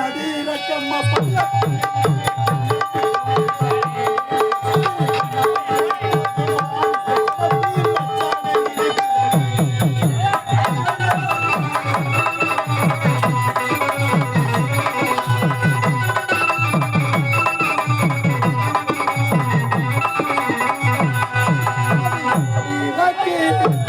நடி ரக்கம்மா பல்ல தாரி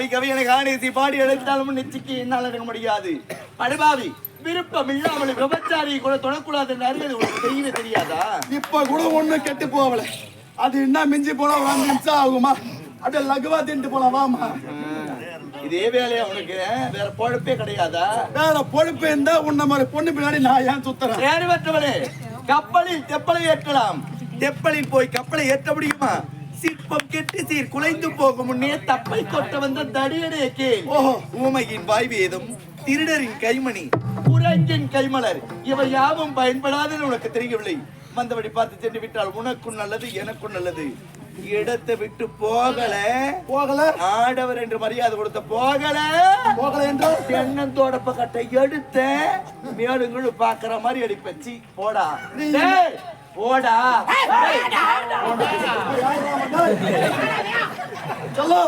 கவி கவி எனக்கு ஆணையத்தை பாடி எடுத்தாலும் நிச்சயிக்க என்னால் எடுக்க முடியாது. படுபாவி விருப்பம் இல்லாமல் விபச்சாரி கூட தொடக்கூடாது அறிவது உனக்கு தெரியவே தெரியாதா? இப்ப கூட ஒண்ணு கெட்டு போகல அது என்ன மிஞ்சி போனா ஒரு அஞ்சு நிமிஷம் ஆகுமா? அப்படியே லகுவா தின்ட்டு போலாம் வாமா இதே வேலையா உனக்கு? வேற பொழப்பே கிடையாதா? வேற பொழுப்பு இருந்தா உன்ன மாதிரி பொண்ணு பின்னாடி நான் ஏன் சுத்துறேன்? தேர்வற்றவளே கப்பலில் தெப்பலை ஏற்றலாம். தெப்பலில் போய் கப்பலை ஏற்ற முடியுமா? சிற்பம் கெட்டு சீர் குலைந்து போகும். முன்னே தப்பை கொட்ட வந்த தடியடைய கேள் ஓஹோ. ஊமையின் வாய் வேதம் திருடரின் கைமணி. குரங்கின் கைமலர். இவை யாவும் பயன்படாதுன்னு உனக்கு தெரியவில்லை. வந்தபடி பார்த்து சென்று விட்டால் உனக்கும் நல்லது எனக்கும் நல்லது. இடத்தை விட்டு போகல. போகல? ஆடவர் என்று மரியாதை கொடுத்த போகல. போகல என்றால் தென்னந்தோட கட்டை எடுத்த மேலுங்களும் பாக்குற மாதிரி அடிப்பச்சி போடா. டேய், போடா. சொல்லோ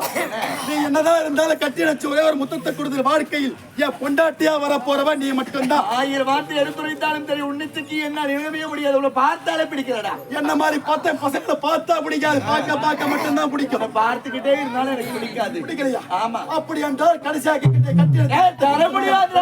நீ என்னதான் இருந்தாலும் கட்டி வச்சு ஒரே ஒரு முத்தத்தை கொடுத்து வாழ்க்கையில். என் பொண்டாட்டியா வர போறவன் நீ மட்டும்தான். ஆயிரம் வார்த்தை எடுத்துரைத்தாலும் தெரியும் உன்னிச்சுக்கு என்ன நினைவே முடியாது. உங்களை பார்த்தாலே பிடிக்கிறடா என்ன மாதிரி பார்த்த பசங்களை பார்த்தா பிடிக்காது. பார்க்க பார்க்க மட்டும்தான் பிடிக்கும். பார்த்துக்கிட்டே இருந்தாலும் எனக்கு பிடிக்காது. பிடிக்கலையா? ஆமா. அப்படி என்றால் கடைசியாக கட்டி முடியாது